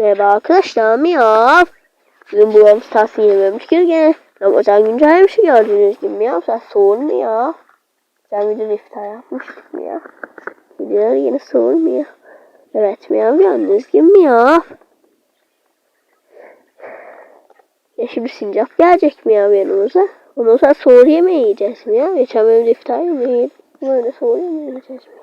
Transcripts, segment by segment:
Merhaba arkadaşlar Miyav. Bugün bu Brawl Stars'ı yememiş gene. Ramazan güncellemişi gördüğünüz gibi Miyav. Sen soğumuyor. Sen video iftar yapmıştık Miyav. Videoları yine soğumuyor. Evet Miyav gördüğünüz gibi Miyav. Ya şimdi sincap gelecek Miyav yanımıza. Ondan sonra soğur yemeği yiyeceğiz Miyav. Geçen bölümde iftar yemeği yedik. Böyle soğur yemeği yiyeceğiz Miyav.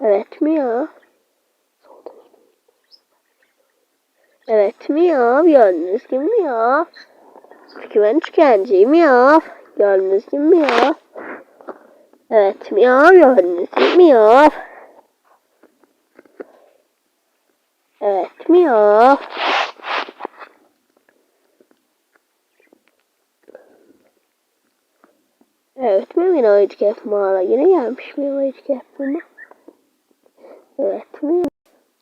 Evet mi ya? Evet mi ya? Gördünüz gibi mi ya? Çünkü ben tükenciyim ya. Gördünüz gibi mi ya? Evet mi ya? Gördünüz gibi mi ya? Evet mi ya? Evet mi yine ayıcık mağara yine gelmiş mi ayıcık yapma? Evet mi?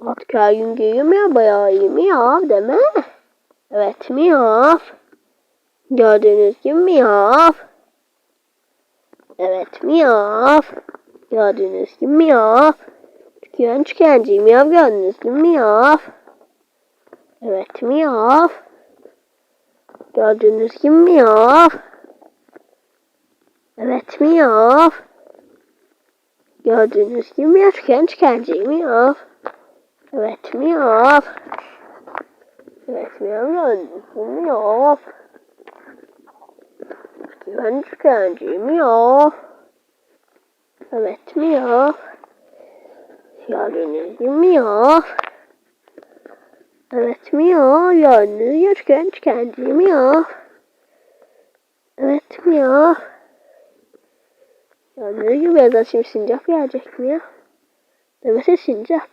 Artık her gün giyiyorum ya bayağı iyi mi ya deme. Evet mi ya? Gördüğünüz gibi mi ya? Evet mi ya? Gördüğünüz gibi mi ya? Tüküren tükenciyim ya gördüğünüz gibi mi ya? Evet mi ya? Gördüğünüz gibi mi ya? Evet mi ya? Gördüğünüz gibi mi tüken tükenciyim ya? Evet mi ya? Evet mi gibi mi ya? Tüken tükenciyim ya? Evet mi ya? Gördüğünüz gibi mi ya? Evet mi ya? Gördüğünüz gibi tüken tükenciyim ya? Evet mi ya? Ya ne gibi ya şimdi sincap gelecek mi ya? Demese sincap.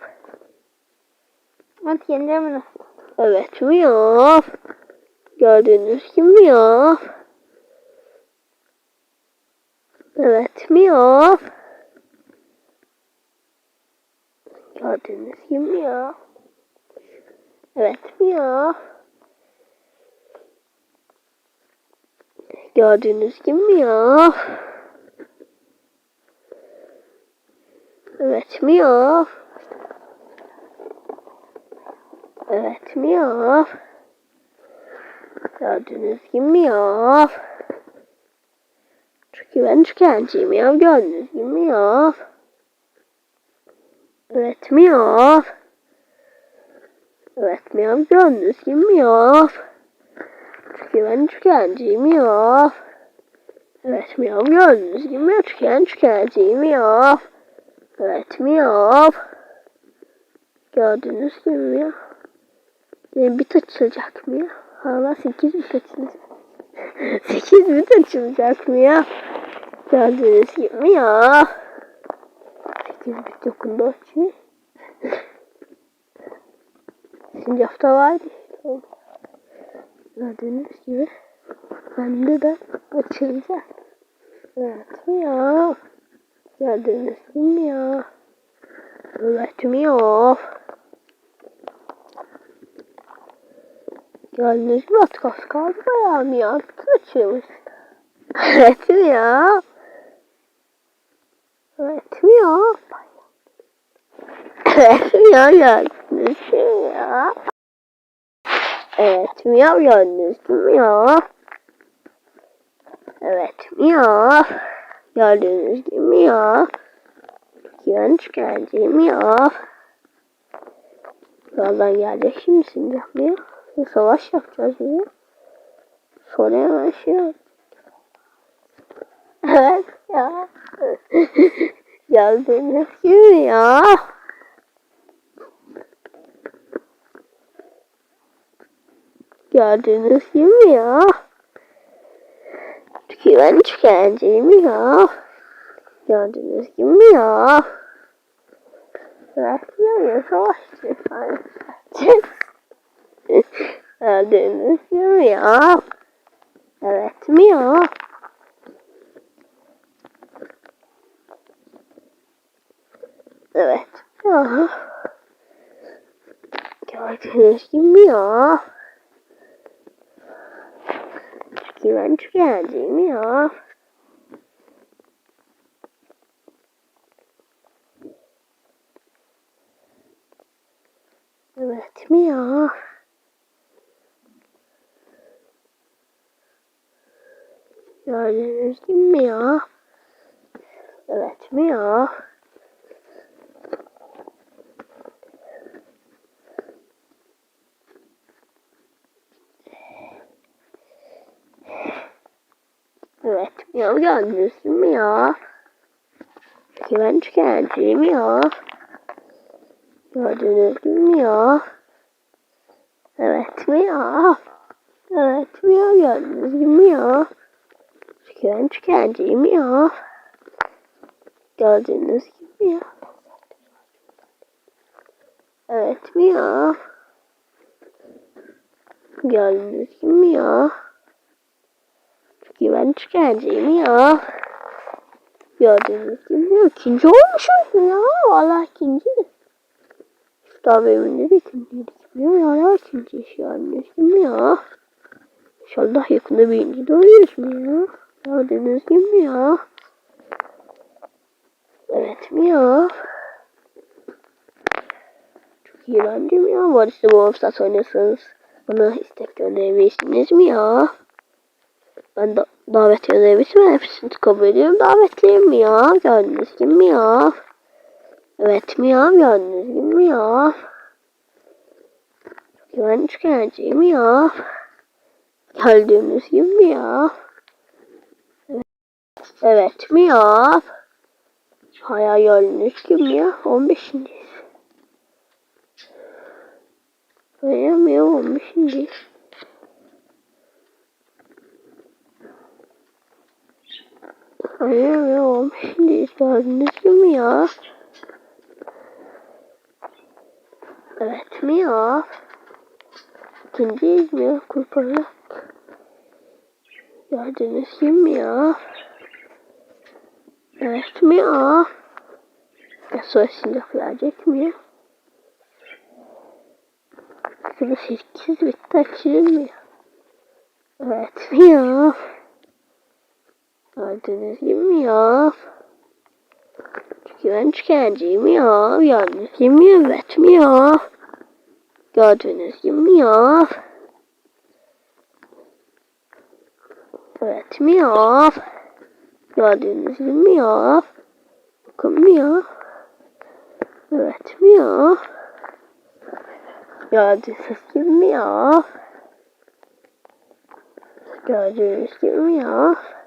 Hadi yeneceğim nasıl? Evet mi ya? Gördüğünüz gibi mi ya? Evet mi ya? Gördüğünüz gibi mi ya? Evet mi ya? Gördüğünüz gibi mi ya? Evet mi ya? Evet mi ya? Gördüğünüz gibi mi ya? Çünkü ben tükenciyim ya. Gördüğünüz gibi mi ya? Evet mi ya? Evet mi ya? Gördüğünüz gibi mi ya? Çünkü ben tükenciyim ya. Evet mi ya? Gördüğünüz gibi mi ya? Tüken tükenciyim ya. Evet mi ya? Gördüğünüz gibi ya? Yani bit açılacak mı ya? Hala 8 bit açılacak. 8 bit açılacak mı ya? Gördüğünüz gibi ya? 8 bit yakında açıyor. Şimdi hafta vardı. Gördüğünüz gibi bende de açılacak. Evet ya? Gibi mi ya? Mi? Gördüğünüz gibi artık az kaldı bayağı ya? Bütün açıyormuş. Evet mi ya? Evet mi ya? Mi ya? Evet mi ya? Gördüğünüz Gördüğünüz gibi ya? Güven geleceğim ya. Birazdan gelecek şimdi sincap ya. Bir savaş yapacağız ya. Sonra hemen şey. Evet ya. Gördüğünüz gibi ya. Gördüğünüz gibi ya. Güven tükeneceğim ya. Gördüğünüz gibi ya? Ya savaşçı. Gördüğünüz gibi ya? Evet mi ya? Evet. Ya. Gördüğünüz gibi ya? iğrenç geldim ya. Evet mi ya? Gördüğünüz gibi mi ya? Evet mi ya? Miyav gördünüz gibi miyav. Güvenç geldi miyav. Gördüğünüz gibi miyav. Evet miyav. Evet miyav gördüğünüz gibi miyav. Güvenç geldi miyav. Gördüğünüz gibi miyav. Evet miyav. Gördüğünüz gibi miyav. Güvenç geldi miyav. Gördüğünüz gibi. İkinci olmuşuz ya. Valla ikinci. Daha evinde de ikinciydik. Miyav ya ikinci iş gördüğünüz gibi miyav. İnşallah yakında birinci de oluyoruz mu ya? Gördüğünüz gibi miyav. Evet miyav. Çok iyi bence miyav. Var işte bu hafta oynuyorsanız bana istek gönderebilirsiniz mi ya? Ben da davet gönderebilirsem hepsini kabul ediyorum. Davetliyim mi ya? Gördüğünüz gibi mi ya? Evet mi ya? Gördüğünüz gibi mi ya? Güvenç geleceğim mi ya? Gördüğünüz gibi mi ya? Evet, mi ya? Hayal gördüğünüz gibi mi ya? 15. Öyle mi ya? 15. Ya? 15. Gördüğünüz gibi ya? Evet mi ya? İkinciyiz mi ya? Kurtarı. Gördüğünüz gibi mi ya? Evet mi ya? Ya sonra silah verecek mi? Şurada sekiz bitti açılır mı ya? Evet mi ya? Gördüğünüz gibi mi ya? Güven çıkarcıyım ya. Gibi mi? Evet mi ya? Gördüğünüz gibi mi ya? Evet mi ya? Gördüğünüz gibi mi ya? Bakın mı ya? Evet mi ya? Gördüğünüz gibi mi ya? Gördüğünüz gibi?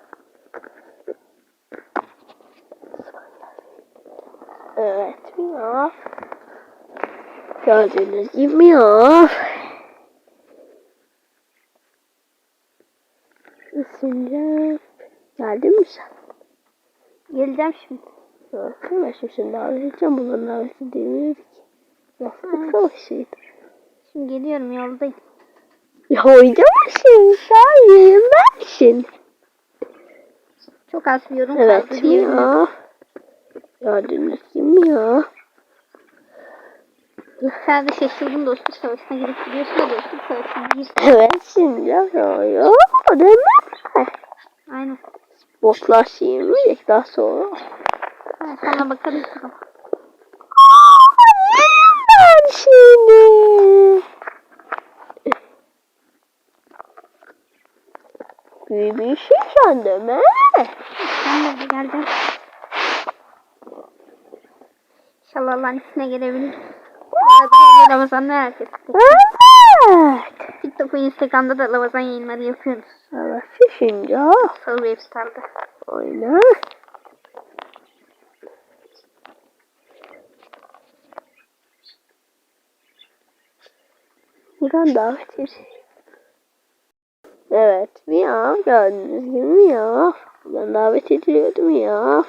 Evet mi ya? Gördüğünüz gibi ya? Isınca geldin mi sen? Geleceğim şimdi. Ben şimdi davet edeceğim. Bunların daveti değildik. Laflık savaşıydı. Şimdi geliyorum yoldayım. Ya oynamasın. Hayır bensin. Çok az bir yorum Evet kaldı değil mi? ya? Gibi mi ya? Sen de şaşırdın dostluk savaşına girip gidiyorsun da dostluk savaşına gir. Evet şimdi ya. Yok değil mi? Aynen. Botlar sıyırmayacak daha sonra. Ha, sana bakarız. bakalım. Ben seni. Büyük bir şey sandım he. Ben de geleceğim. İnşallah Allah'ın ismine gelebilir. Ramazanlar herkese. Evet. TikTok ve Instagram'da da Ramazan yayınları yapıyoruz. Evet şimdi. Soul Webstar'da. Aynen. Buradan davet et. Evet, miyav gördüğünüz gibi miyav. Buradan davet ediliyordu miyav.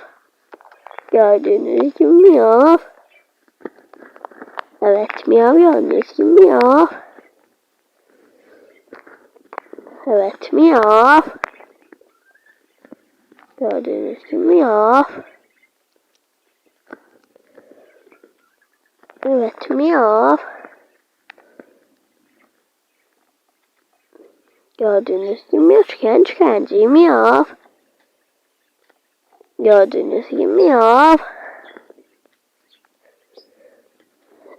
Gördüğünüz gibi miyav. Evet, miyav gördüğünüz gibi miyav. Evet, miyav. Gördüğünüz gibi miyav. Evet, miyav. Gördüğünüz gibi. Çıkan çıkancı miyav. Gördüğünüz gibi miyav.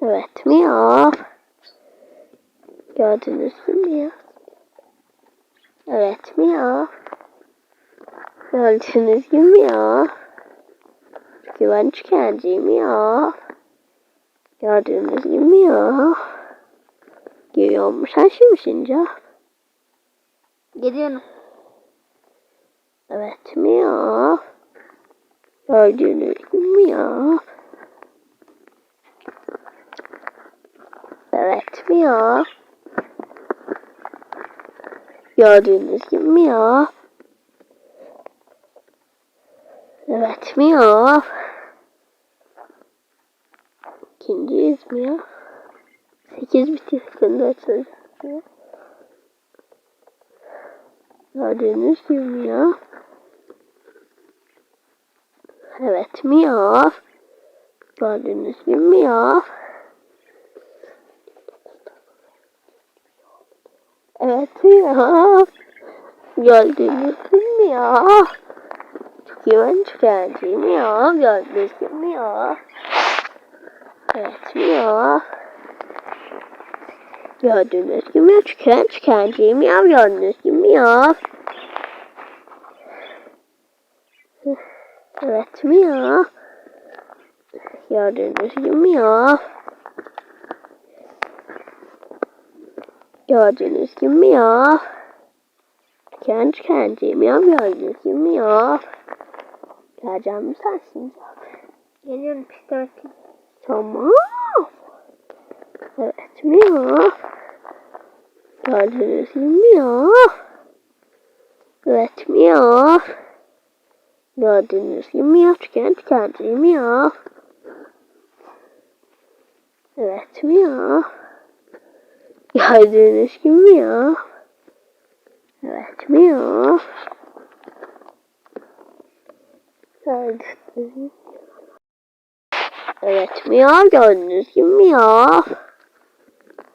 Evet, miyav. Gördünüz mü ya? Evet mi ya? Gördünüz mü ya? Güven tükenciyim ya. Gördüğünüz gibi ya. Geliyormuş sen şimdi sincap. Geliyorum. Evet mi ya? Gördüğünüz gibi ya. Evet mi ya? Gördüğünüz gibi ya. Evet mi ya? İkinciyiz mi ya? Sekiz bitir. Kendi açılacak ya. Gördüğünüz gibi mi ya? Evet mi ya? Gördüğünüz gibi mi ya? Evet ya? Gördüğünüz gibi mi ya? Güven tükenciyim ya. Gördüğünüz gibi mi ya? Evet mi ya? Gördüğünüz gibi? Tüken tükenciyim ya. Gördüğünüz gibi ya? Evet mi ya? Gördüğünüz gibi ya? Gördüğünüz gibi ya? Tüken tükenciyim ya. Gördüğünüz gibi ya? Geleceğim sensin? Geliyorum piste bekle. Tamam. Evet mi ya? Gördüğünüz gibi ya? Evet mi ya? Gördüğünüz gibi ya? Tüken tükenciyim ya. Evet mi ya? Gördüğünüz gibi mi ya? Evet mi ya? Evet mi ya? Gördüğünüz gibi mi ya?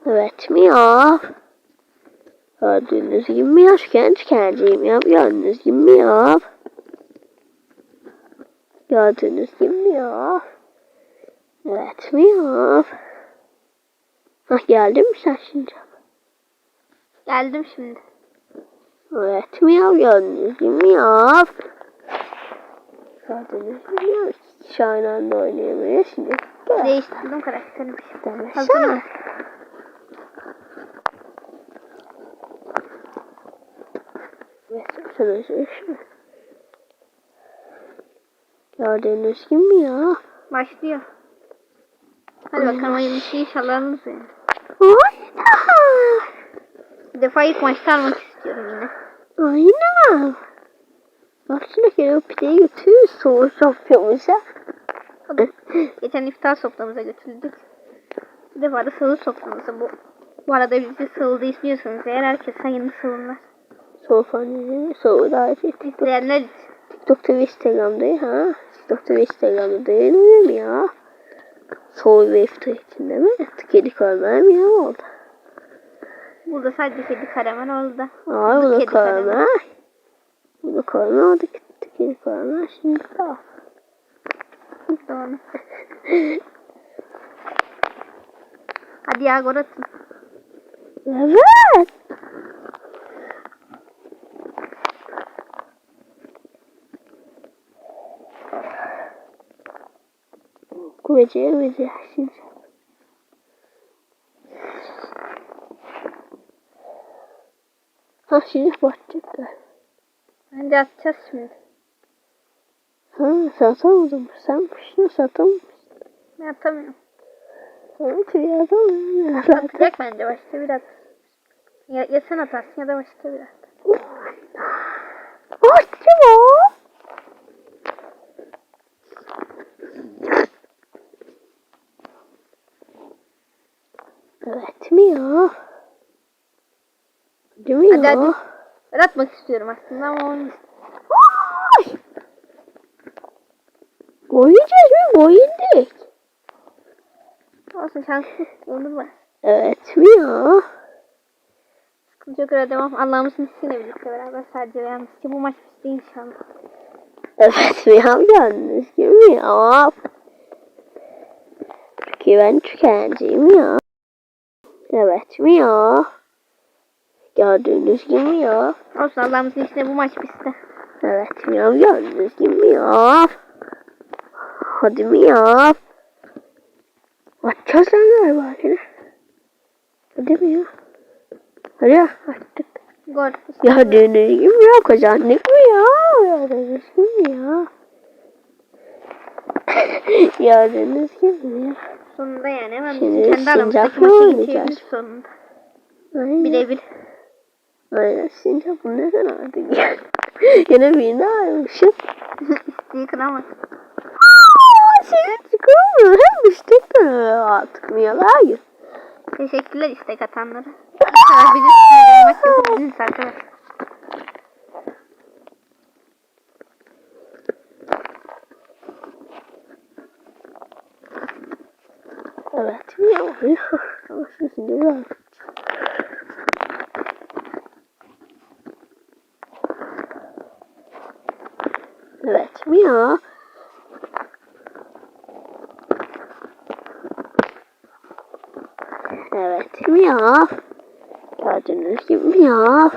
Evet mi ya? Gördüğünüz gibi mi ya? Tüken tükenciyim ya. Gördüğünüz gibi mi ya? Gördüğünüz gibi mi ya? Evet mi ya? Hah geldin mi sen şimdi? Geldim şimdi. Evet mi ya? Gördüğünüz gibi mi ya? Gördüğünüz gibi mi ya? Şahinan'da oynayamıyor şimdi. Gel. Değiştirdim karakterimi. Demesene. Hazırım. Mesela sana şey şu. Gördüğünüz gibi mi ya? Başlıyor. Hadi bakalım hayırlısı inşallah. Oyna. Bir defa ilk maçta almak istiyorum yine. Oyna. Baksana ki o pideyi götürüyor soğuk soframıza. Geçen iftar soframıza götürdük. Bir defa da sahur soframıza bu. Bu arada bizi sahurda istiyorsanız eğer herkes hayırlı sahurlar. Sofranın soğuğu da TikTok, İsteyenler için. TikTok'ta ve Instagram'da ha. TikTok'ta ve Instagram'da yayınlıyor mu ya? Soğuk ve iftar için değil mi? Kedi kalmaya mı ya oldu? Burada sadece kedi karamel oldu. Aa bu da karamel. Bu da karamel oldu. Kedi karamel. Şimdi daha. Doğru. Hadi ya gol atın. Evet. Kuvvetiye kuvvetiye şimdi. Ha şimdi bakacaklar. Bence atacağız şimdi. Ha satamadım. Sen şunu satamamışsın. Ben atamıyorum. Ha tüyadam. Atacak bence başta biraz. Ya, ya sen atarsın ya da başta biraz. Attı mı? Evet mi ya? Mi Hadi ya? hadi. Ben atmak istiyorum aslında ama yiyeceğiz mi? Gol yedik. Olsun şanslı olur mu? Evet mi ya? Sıkıntı yok devam. Allah'ımızın izniyle birlikte beraber sadece ve yalnızca bu maç bizde inşallah. Evet mi ya? Gördüğünüz gibi mi ya? Güven tükenciyim ya. Evet miyav. Gördüğünüz gibi miyav. Olsun Allah'ımızın içinde bu maç bitti. Evet miyav gördüğünüz gibi miyav. Hadi miyav. Atacağız lan galiba seni. Hadi miyav. Hadi attık. Gol. Gördüğünüz gibi miyav kazandık miyav. Gördüğünüz gibi miyav. Gördüğünüz gibi miyav. Sonunda yani hemen Şimdi kendi aramızdaki maçı geçebiliriz sonunda. Birebir. Aynen Sincap neden artık ya? Yine birini almışım. İsteği kıramaz. Seni çıkamıyor. Hem istek de ya? Hayır. Teşekkürler istek atanlara. Bizim sinirlenmek. Bizim arkadaşlar. Evet. Ama şimdi var. Mia. Evet. Mia. Gördüğünüz gibi Mia.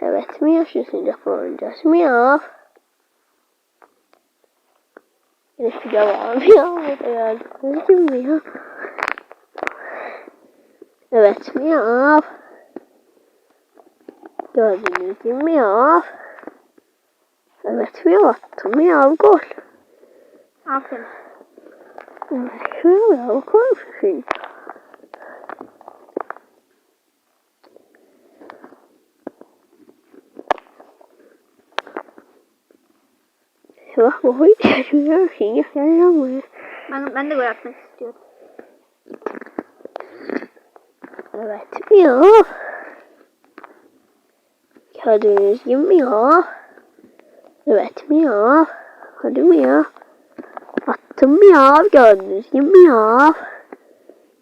Evet. Mia şu sincap oynayacağız. Mia. Yine şu devam ya. Gördüğünüz gibi Mia. Evet Mia. Gördüğünüz gibi Mia. Evet Mia attı. Mia gol. Aferin. Evet Mia gol. Şey. Bak bu hiç şaşırıyor şey. Gel buraya. Ben, ben de gol atmak istiyorum. Evet Mia. Gördüğünüz gibi Mia. Evet Mia. Hadi Mia. Attım Mia. Gördüğünüz gibi Mia.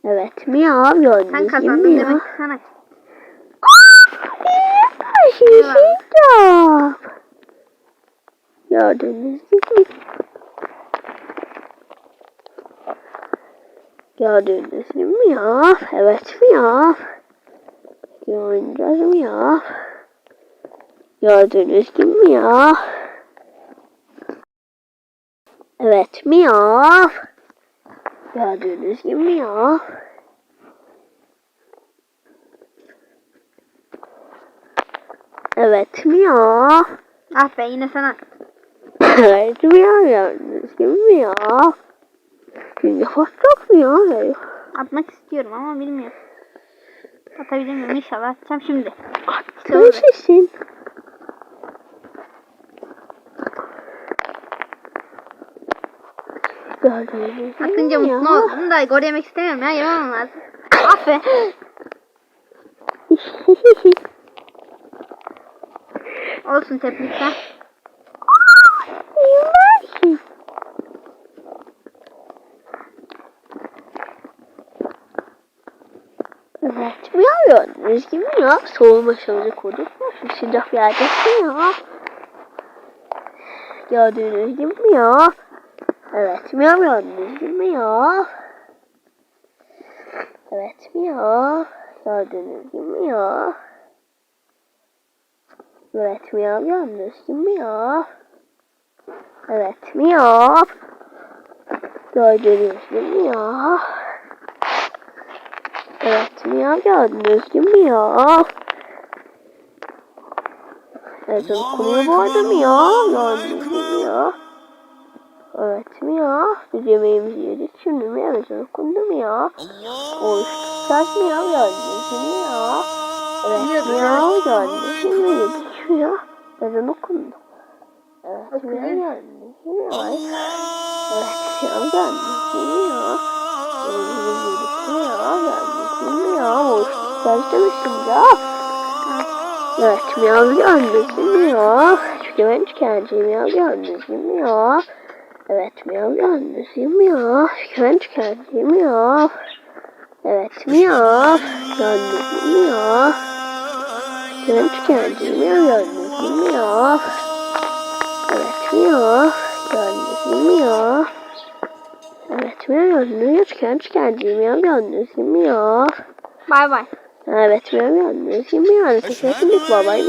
Evet Mia. Sen Gördüğünüz gibi kazandın Mia. demek ki sana. Şey yap. Gördüğünüz gibi. Gördüğünüz gibi Mia. Evet Mia. Oynayacağız Mia. Gördüğünüz gibi Mia. Evet Mia. Gördüğünüz gibi Mia. Evet Mia. Ah be yine sana. Evet Mia gördüğünüz gibi Mia. Şimdi hostak Mia. Atmak istiyorum ama bilmiyorum. Atabilir miyim? İnşallah atacağım şimdi. Attın sesin. Atınca Mia. mutlu oldum da gol yemek istemiyorum ya. Yemem lazım. Be. Olsun. Evet, Mia gördüğünüz gibi Mia. Soğuma şarjı kurduk. Şu silah yerde Mia. Gördüğünüz gibi Mia. Evet, Mia gördüğünüz gibi Mia. Evet, Mia. Gördüğünüz gibi Mia. Evet, Mia gördüğünüz gibi Mia. Evet, Mia. Gördüğünüz gibi Mia. Evet Mia gördünüz gibi Mia. Evet okunuyor bu arada Mia. Gördünüz gibi Mia. Evet Mia. Biz yemeğimizi yedik. Şimdi Mia bize okundu Mia. Oruç tutacağız Mia gördünüz gibi Mia. Evet Mia gördünüz gibi Mia. Yedik Mia. Ezan okundu. Evet Mia gördünüz gibi Mia. Evet Mia gördünüz gibi Mia. Yemeğimizi yedik Mia. Gördünüz Miyav oruç demiştim ya. Evet miyav annesi miyav. Çünkü ben tükenciyim miyav annesi miyav. Evet miyav miyav. Çünkü ben tükenciyim miyav. Evet miyav. Miyav. Çünkü ben tükenciyim miyav annesi miyav. Evet miyav. Annesi miyav. Evet etmiyor. Niye çıkan çıkancıyım gördünüz gibi ya. Bay bay. Evet, gördünüz gibi yani. Teşekkür ederim babayım.